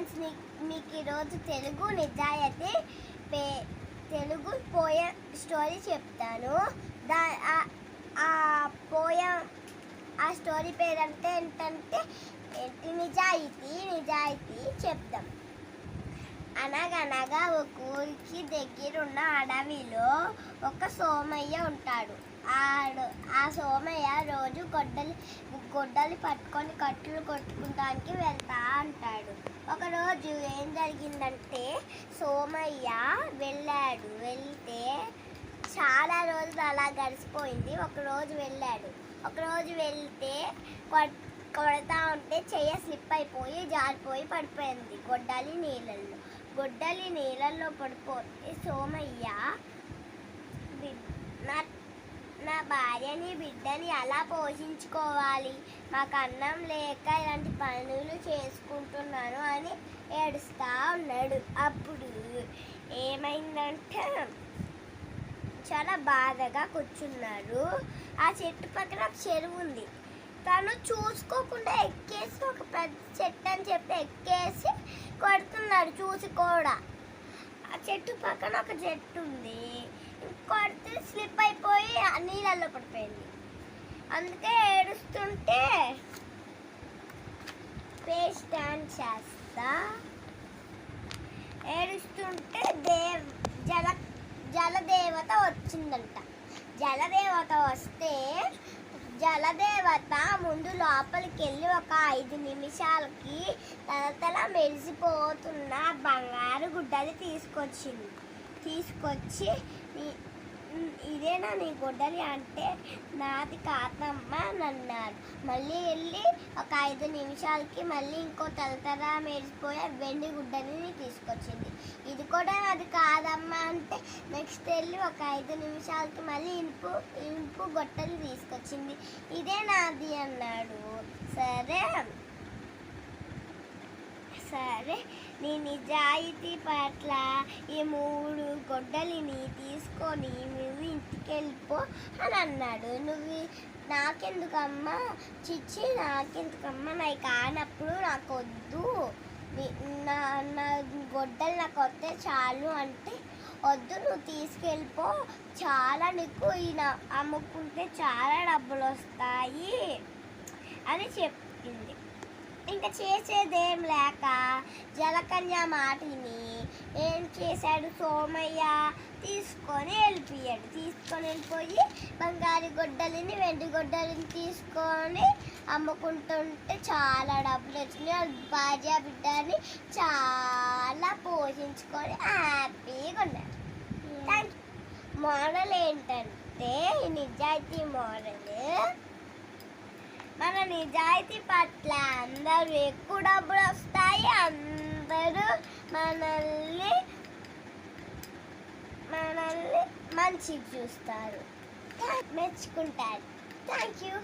Friends మీకు ఈరోజు తెలుగు నిజాయితీ పే తెలుగు పోయ స్టోరీ చెప్తాను. దా ఆ- ఆ పోయ ఆ స్టోరీ పేరు అంటే ఏంటంటే నిజాయితీ నిజాయితీ చెప్తాం. అనగనగా ఒక ఊరికి దగ్గరున్న అడవిలో ఒక సోమయ్య ఉంటాడు. ఆడు. ఆ సోమయ్య రోజు గొడ్డలి గొడ్డలి పట్టుకొని కట్టులు కొట్టుకుంటానికి వెళ్తా అంటాడు. ఒకరోజు ఏం జరిగిందంటే సోమయ్య వెళ్ళాడు. వెళ్తే చాలా రోజులు అలా గడిచిపోయింది. ఒకరోజు వెళ్ళాడు. ఒకరోజు వెళ్తే కొడతా ఉంటే చెయ్య స్లిప్ అయిపోయి జారిపోయి పడిపోయింది గొడ్డలి నీళ్ళల్లో. గొడ్డలి నీళ్ళల్లో పడిపోతే సోమయ్య భార్యని బిడ్డని ఎలా పోషించుకోవాలి. మాకు అన్నం లేక ఇలాంటి పనులు చేసుకుంటున్నాను అని ఏడుస్తా ఉన్నాడు. అప్పుడు ఏమైందంటే చాలా బాధగా కూర్చున్నారు ఆ చెట్టు పక్కన ఒక చెరువు ఉంది. తను చూసుకోకుండా ఎక్కేసి ఒక పెద్ద చెట్టు అని చెప్పి ఎక్కేసి కొడుతున్నాడు చూసి కూడా. ఆ చెట్టు పక్కన ఒక చెట్టు ఉంది. కొడితే స్లిప్ అయిపోయి నీళ్ళల్లో పడిపోయింది. అందుకే ఏడుస్తుంటే పేస్ట్ స్టాండ్ చేస్తా. ఏడుస్తుంటే దేవ్ జల జలదేవత వచ్చిందంట. జలదేవత వస్తే జలదేవత ముందు లోపలికి వెళ్ళి ఒక ఐదు నిమిషాలకి తలతల మెరిసిపోతున్న బంగారు గుడ్డలు తీసుకొచ్చింది. తీసుకొచ్చి ఇదేనా నీ గుడ్డలి అంటే నాది కాదమ్మ అన్నాడు మళ్ళీ వెళ్ళి ఒక ఐదు నిమిషాలకి మళ్ళీ ఇంకో తలతల మెరిసిపోయే వెండి గుడ్డని తీసుకొచ్చింది. కూడా అది కాదమ్మా అంటే నెక్స్ట్ వెళ్ళి ఒక ఐదు నిమిషాలకి మళ్ళీ ఇనుపు ఇనుపు గొట్టలు తీసుకొచ్చింది. ఇదే నాది అన్నాడు. సరే సరే నీ నిజాయితీ పట్ల ఈ మూడు గొడ్డలిని తీసుకొని నువ్వు ఇంటికి వెళ్ళిపో అని అన్నాడు. నువ్వు నాకెందుకమ్మా? చిచ్చి నాకెందుకమ్మా? నాకు కానప్పుడు నాకు వద్దు నా నా గొడ్డలు నాకు వస్తే చాలు అంటే వద్దు నువ్వు తీసుకెళ్ళిపో. చాలా నీకు ఈయన అమ్ముకుంటే చాలా డబ్బులు వస్తాయి అని చెప్పింది. ఇంకా చేసేదేం లేక జలకన్య మాటిని ఏం చేశాడు సోమయ్య. తీసుకొని వెళ్ళిపోయాడు. తీసుకొని వెళ్ళిపోయి బంగారు గొడ్డలిని వెండి గొడ్డలిని తీసుకొని అమ్ముకుంటుంటే చాలా డబ్బులు వచ్చినాయి. వాళ్ళ భార్య బిడ్డని చాలా పోషించుకొని హ్యాపీగా ఉన్నారు. థ్యాంక్ మోడల్ ఏంటంటే ఈ నిజాయితీ మోడల్. మన నిజాయితీ పట్ల అందరూ ఎక్కువ డబ్బులు వస్తాయి. అందరూ మనల్ని మనల్ని మంచిగా చూస్తారు. మెచ్చుకుంటారు. Thank you